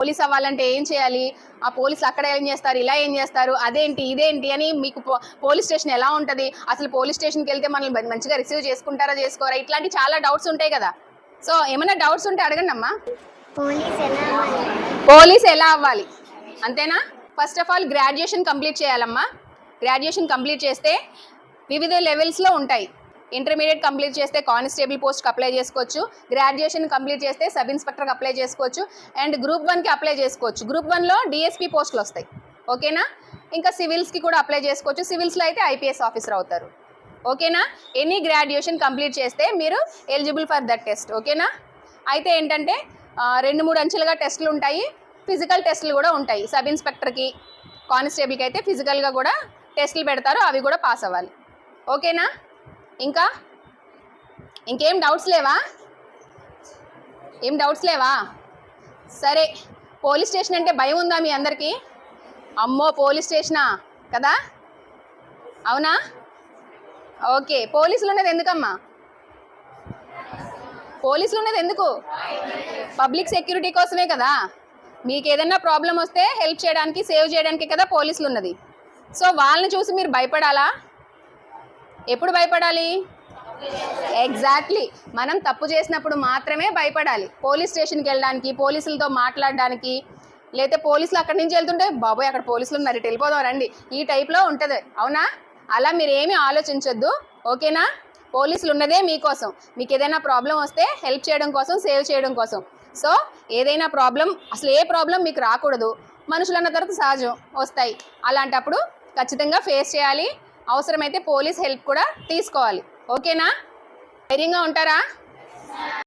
Police అవ్వాలంటే ఏం చేయాలి? ఆ పోలీసులు అక్కడ ఏం చేస్తారు? ఇలా ఏం చేస్తారు? అదేంటి? ఇదేంటి? అని మీకు పో- పోలీస్ స్టేషన్ ఎలా ఉంటుంది? అసలు పోలీస్ స్టేషన్కి వెళ్తే మనల్ని మంచిగా రిసీవ్ చేసుకుంటారా? చేసుకోరా? ఇట్లాంటి చాలా డౌట్స్ ఉంటాయి కదా. సో ఏమైనా డౌట్స్ ఉంటే అడగండి అమ్మా. పోలీస్ ఎలా అవ్వాలి? పోలీస్ ఎలా అవ్వాలి? అంతేనా? First of all graduation complete చేయాలమ్మా. గ్రాడ్యుయేషన్ కంప్లీట్ చేస్తే వివిధ లెవెల్స్లో ఉంటాయి. ఇంటర్మీడియట్ కంప్లీట్ చేస్తే కానిస్టేబుల్ పోస్ట్కి అప్లై చేసుకోవచ్చు. గ్రాడ్యుయేషన్ కంప్లీట్ చేస్తే సబ్ ఇన్స్పెక్టర్కి అప్లై చేసుకోవచ్చు. అండ్ గ్రూప్ వన్కి అప్లై చేసుకోవచ్చు. గ్రూప్ వన్లో డిఎస్పీ పోస్టులు వస్తాయి. ఓకేనా? ఇంకా సివిల్స్కి కూడా అప్లై చేసుకోవచ్చు. సివిల్స్లో అయితే ఐపీఎస్ ఆఫీసర్ అవుతారు. ఓకేనా? ఎనీ గ్రాడ్యుయేషన్ కంప్లీట్ చేస్తే మీరు ఎలిజిబుల్ ఫర్ దట్ టెస్ట్ ఓకేనా? అయితే ఏంటంటే రెండు మూడు అంచెలుగా టెస్టులు ఉంటాయి. ఫిజికల్ టెస్టులు కూడా ఉంటాయి. సబ్ ఇన్స్పెక్టర్కి కానిస్టేబుల్కి అయితే ఫిజికల్గా కూడా టెస్టులు పెడతారు. అవి కూడా పాస్ అవ్వాలి. ఓకేనా? ఇంకా? ఇంకేం డౌట్స్ లేవా? ఏం డౌట్స్ లేవా? సరే పోలీస్ స్టేషన్ అంటే భయం ఉందా మీ అందరికీ? అమ్మో పోలీస్ స్టేషనా? కదా? అవునా? ఓకే పోలీసులు ఉన్నది ఎందుకమ్మా? పోలీసులు ఉన్నది ఎందుకు? పబ్లిక్ సెక్యూరిటీ కోసమే కదా? మీకు ఏదైనా ప్రాబ్లం వస్తే హెల్ప్ చేయడానికి సేవ్ చేయడానికి కదా పోలీసులు ఉన్నది. సో వాళ్ళని చూసి మీరు భయపడాలా? ఎప్పుడు భయపడాలి? ఎగ్జాక్ట్లీ మనం తప్పు చేసినప్పుడు మాత్రమే భయపడాలి. పోలీస్ స్టేషన్కి వెళ్ళడానికి పోలీసులతో మాట్లాడడానికి లేకపోతే పోలీసులు అక్కడి నుంచి వెళ్తుంటే బాబోయ్ అక్కడ పోలీసులు ఉన్నారు ఇటు వెళ్ళిపోదాం రండి. ఈ టైప్లో ఉంటుంది. అవునా? అలా మీరు ఏమీ ఆలోచించొద్దు. ఓకేనా? పోలీసులు ఉన్నదే మీకోసం. మీకు ఏదైనా ప్రాబ్లం వస్తే హెల్ప్ చేయడం కోసం సేవ్ చేయడం కోసం. సో ఏదైనా ప్రాబ్లం అసలు ఏ ప్రాబ్లం మీకు రాకూడదు. మనుషులు అన్న తర్వాత సహజం వస్తాయి. అలాంటప్పుడు ఖచ్చితంగా ఫేస్ చేయాలి. అవసరమైతే పోలీస్ హెల్ప్ కూడా తీసుకోవాలి. ఓకేనా? ధైర్యంగా ఉంటారా?